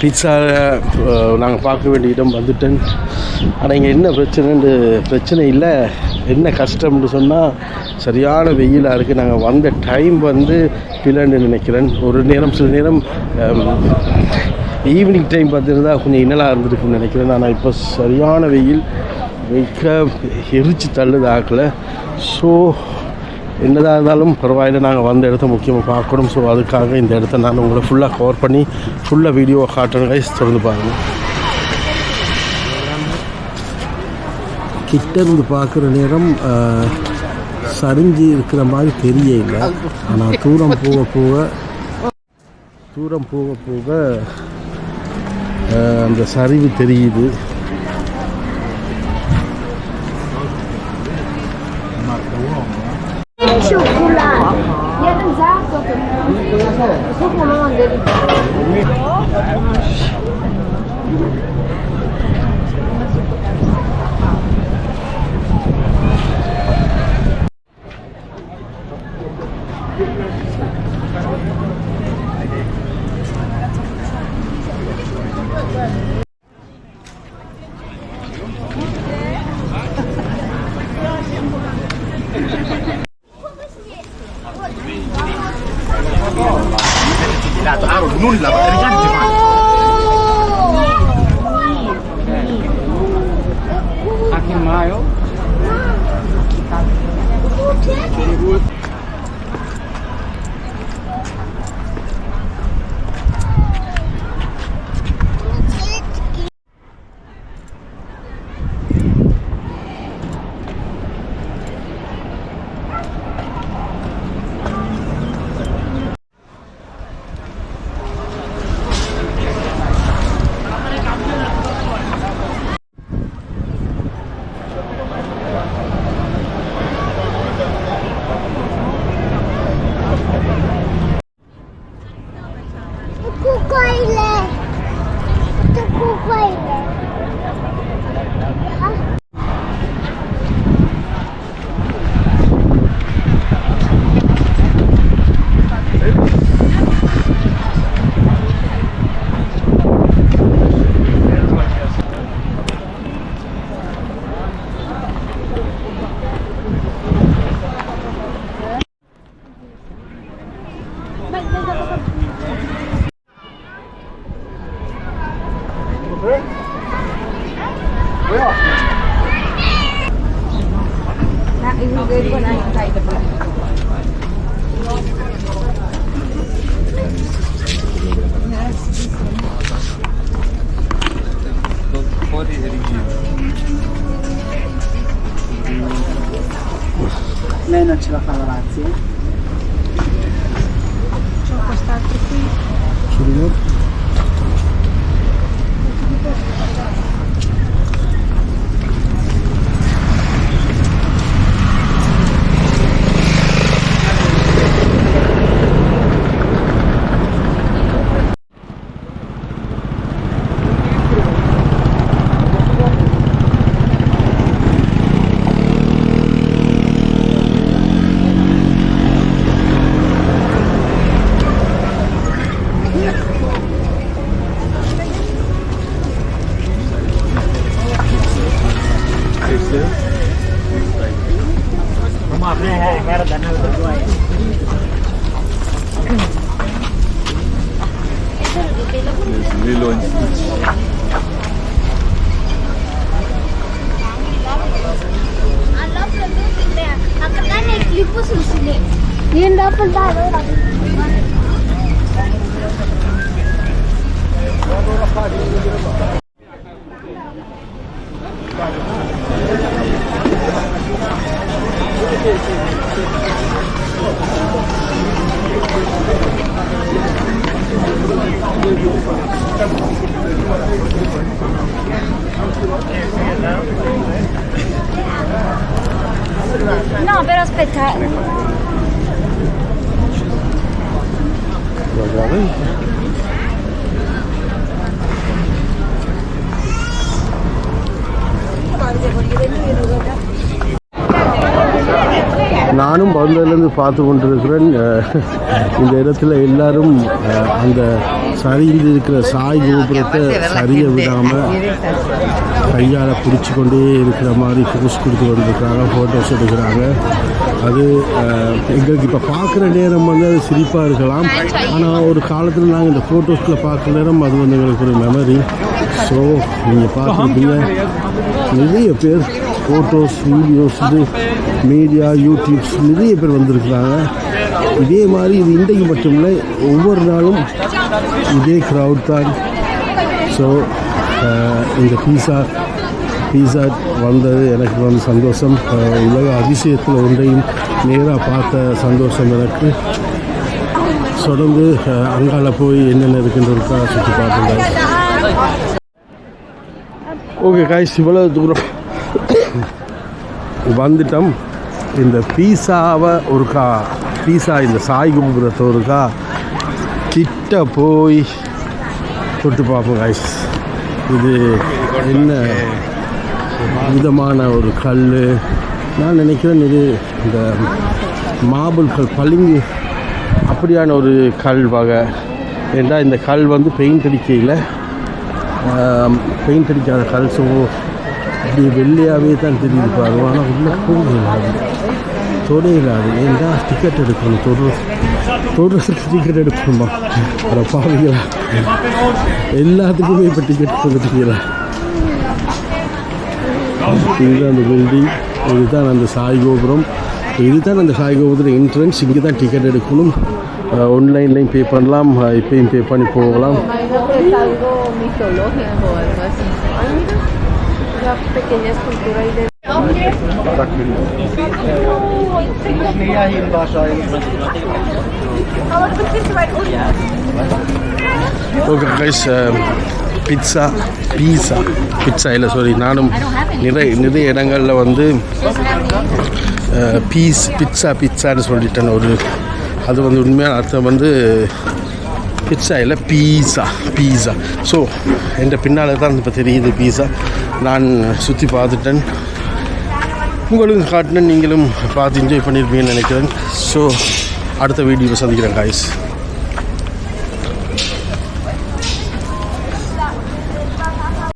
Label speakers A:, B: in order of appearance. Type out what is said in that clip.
A: பீட்சாவை uh, uh, நாங்கள் பார்க்க வேண்டிய இடம் வந்துட்டேன். ஆனால் இங்கே என்ன பிரச்சனைன்னு பிரச்சனை இல்லை. என்ன கஷ்டம்னு சொன்னால் சரியான வெயிலாக இருக்குது நாங்கள் வந்த டைம் வந்து பிள்ளைன்னு நினைக்கிறேன். ஒரு நேரம் சில நேரம் ஈவினிங் டைம் பார்த்துருந்தா கொஞ்சம் இன்னலாக இருந்திருக்குன்னு நினைக்கிறேன். ஆனால் இப்போ சரியான வெயில் மிக எரிச்சு தள்ளுது ஆக்கல. ஸோ என்னதாக இருந்தாலும் பரவாயில்ல. நாங்கள் வந்த இடத்த முக்கியமாக பார்க்கணும். ஸோ அதுக்காக இந்த இடத்த நான் உங்களை ஃபுல்லாக கவர் பண்ணி ஃபுல்லாக வீடியோவை காட்டுறேன் கைஸ் திறந்து பாருங்கள் கிட்ட இருந்து பார்க்குற நேரம் சரிஞ்சு இருக்கிற மாதிரி தெரிய இல்லை ஆனால் தூரம் போக போக தூரம் போக போக அந்த சரிவு தெரியுது.
B: لا تعارض نلا
C: رجال الجماعة Çürüyor. There's Lilo Instytucji. You
D: clip చూసింది నేను that బాగా No, però aspetta.
A: இருந்து பார்த்து கொண்டிருக்கிறேன். இந்த இடத்துல எல்லாரும் அந்த சரிந்து இருக்கிற சாய் கோபுரத்தை சரிய விடாமல் கையால் பிடிச்சி கொண்டே இருக்கிற மாதிரி போஸ் கொடுத்து கொண்டிருக்கிறாங்க ஃபோட்டோஸ் எடுக்கிறாங்க. அது எங்களுக்கு இப்போ பார்க்குற நேரம் வந்து அது சிரிப்பாக இருக்கலாம். ஆனால் ஒரு காலத்தில் நாங்கள் இந்த ஃபோட்டோஸில் பார்க்குற நேரம் அது வந்து எங்களுக்கு ஒரு மெமரி ஸோ நீங்கள் பார்த்துருப்பீங்க. நிறைய பேர் ஃபோட்டோஸ் வீடியோஸ் இது மீடியா யூடியூப்ஸ் நிறைய பேர் வந்திருக்கிறாங்க. இதே மாதிரி இது இன்றைக்கு மட்டும் இல்லை ஒவ்வொரு நாளும் இதே க்ரௌட் தான். ஸோ இந்த பீஸா பீஸா வந்தது எனக்கு வந்து சந்தோஷம். உலக அதிசயத்தில் ஒன்றையும் நேராக பார்த்த சந்தோஷம் எனக்கு. தொடர்ந்து அங்கால போய் என்னென்ன இருக்குன்றதுக்காக சுற்றி பார்த்துருந்தேன் ஓகே காய்ஸ் இவ்வளோ தூரம். வந்துட்டோம். இந்த பீஸாவை ஒருக்கா பீஸா இந்த சாய் கோபுரத்தை ஒருக்கா கிட்ட போய் தொட்டு பார்ப்போம் காய்ஸ் இது என்ன விதமான ஒரு கல் நான் நினைக்கிறேன் இது இந்த மார்பிள் கல் பளிங்கு அப்படியான ஒரு கல் வகை. ஏண்டா இந்த கல் வந்து பெயிண்ட் அடிக்கையில் பெயிண்ட் அடிக்காத கல் ஸோ அப்படி வெள்ளையாகவே தான் தெரியுது பாருங்க ஆனால் உள்ளே போகலாது தொடையிலாது. ஏண்டா டிக்கெட் எடுக்கணும்? தொடு தொடுறதுக்கு டிக்கெட் எடுக்கணுமா? அதை பாவிங்களா எல்லாத்துக்குமே இப்போ டிக்கெட் கொடுத்துட்டீங்களா? இதுதான் அந்த பில்டிங் இதுதான் அந்த சாய் கோபுரம். இதுதான் அந்த சாய் கோபுரத்தில் என்ட்ரன்ஸ் இங்கே தான் டிக்கெட் எடுக்கணும் ஆன்லைன்லையும் பே பண்ணலாம். இப்பயும் பே பண்ணி போகலாம்.
D: Una pequeña escultura ahí de...
A: okay guys pizza pizza pizza இல்லை சாரி நானும் நிறைய நிறைய இடங்களில் வந்து பீஸ் பிட்சா பிட்சான்னு சொல்லிட்டேன். ஒரு அது வந்து உண்மையான அர்த்தம் வந்து பிட்ஸா இல்லை பீஸா பீஸா ஸோ என் பின்னால் தான் இப்போ தெரியுது பீஸா நான் சுற்றி பார்த்துட்டேன் உங்களுக்கு காட்டினேன் நீங்களும் பார்த்து என்ஜாய் பண்ணியிருப்பீங்கன்னு நினைக்கிறேன் ஸோ அடுத்த வீடியோவில் சந்திக்கிறேன் காய்ஸ்